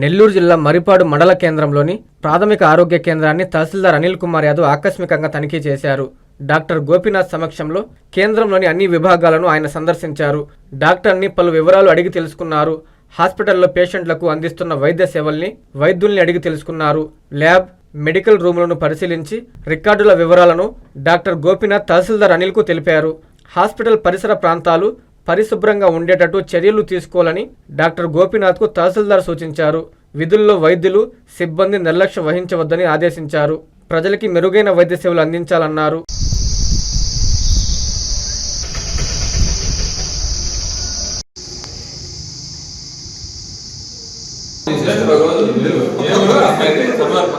నెల్లూరు జిల్లా మరిపాడు మండల కేంద్రంలోని ప్రాథమిక ఆరోగ్య కేంద్రాన్ని తహసీల్దార్ అనిల్ కుమార్ యాదవ్ ఆకస్మికంగా తనిఖీ చేశారు. డాక్టర్ గోపీనాథ్ సమక్షంలో కేంద్రంలోని అన్ని విభాగాలను ఆయన సందర్శించారు. డాక్టర్ని పలు వివరాలు అడిగి తెలుసుకున్నారు. హాస్పిటల్లో పేషెంట్లకు అందిస్తున్న వైద్య సేవల్ని వైద్యుల్ని అడిగి తెలుసుకున్నారు. ల్యాబ్ మెడికల్ రూములను పరిశీలించి రికార్డుల వివరాలను డాక్టర్ గోపీనాథ్ తహసీల్దార్ అనిల్కు తెలిపారు. హాస్పిటల్ పరిసర ప్రాంతాలు పరిశుభ్రంగా ఉండేటట్టు చర్యలు తీసుకోవాలని డాక్టర్ గోపీనాథ్కు తహసీల్దార్ సూచించారు. విధుల్లో వైద్యులు సిబ్బంది నిర్లక్ష్యం వహించవద్దని ఆదేశించారు. ప్రజలకి మెరుగైన వైద్య సేవలు అందించాలన్నారు.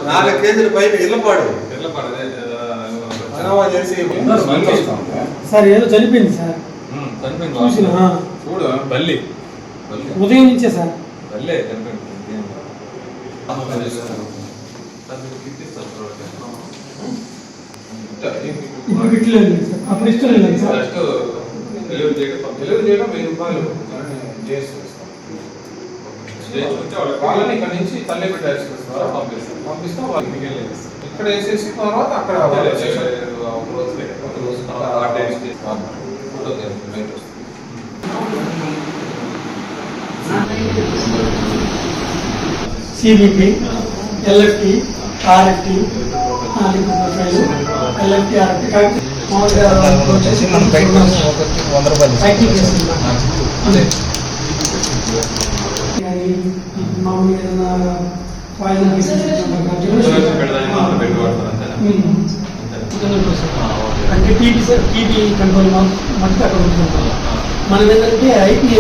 నాలుగు కేజీల పైన ఇళ్ళపాడు మనవా చేసి సార్. ఏదో చనిపోయింది సార్. చూడు బల్లి. ఉదయం నుంచే సార్. బల్లే ఇప్పుడు గిట్లేదు సార్ అప్పుడు ఇష్టం లేదు సార్ డెలివరీ చేయడం డెలివరీ చేయడం వెయ్యి రూపాయలు వాళ్ళ వాళ్ళని ఇక్కడ నుంచి తల్లి బిడ్డ ఎక్స్ప్రెస్ ద్వారా పంపిస్తారు పంపిస్తే వాళ్ళకి మిగిలిన. ఇక్కడ వేసేసి తర్వాత అక్కడ ఒక రోజు ఒక రోజు ఫోటో నైట్ వస్తుంది CBP LFT RFT liquid profile LFT RFT కాబట్టి మామూలుగా వచ్చేసి మనం వంద రూపాయలు మామూలుగా ఏదైనా అంటే టీబీ టీబీ కంట్రోల్ అక్కడ ఉంటుంది? మనం ఏంటంటే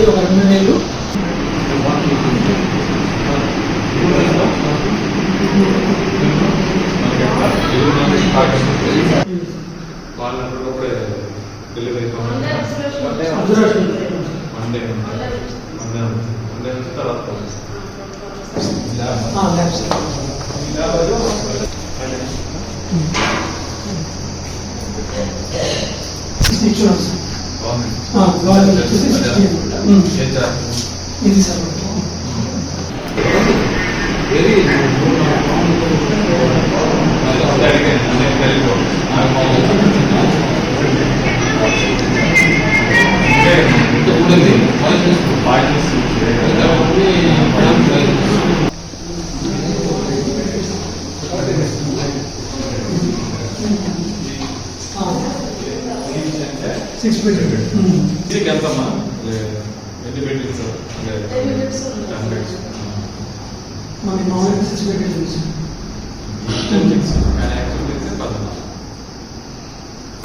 ఒక రెండు వేలు. వాళ్ళందరూ కూడా డెలివరీ మండే మండే మండే తర్వాత ఇది సార్ సిక్స్ ఫీట్ ఎంతమ్మా ఎన్ని బెడ్రూమ్స్ మనకి మామూలుగా సిక్స్ ఫీట్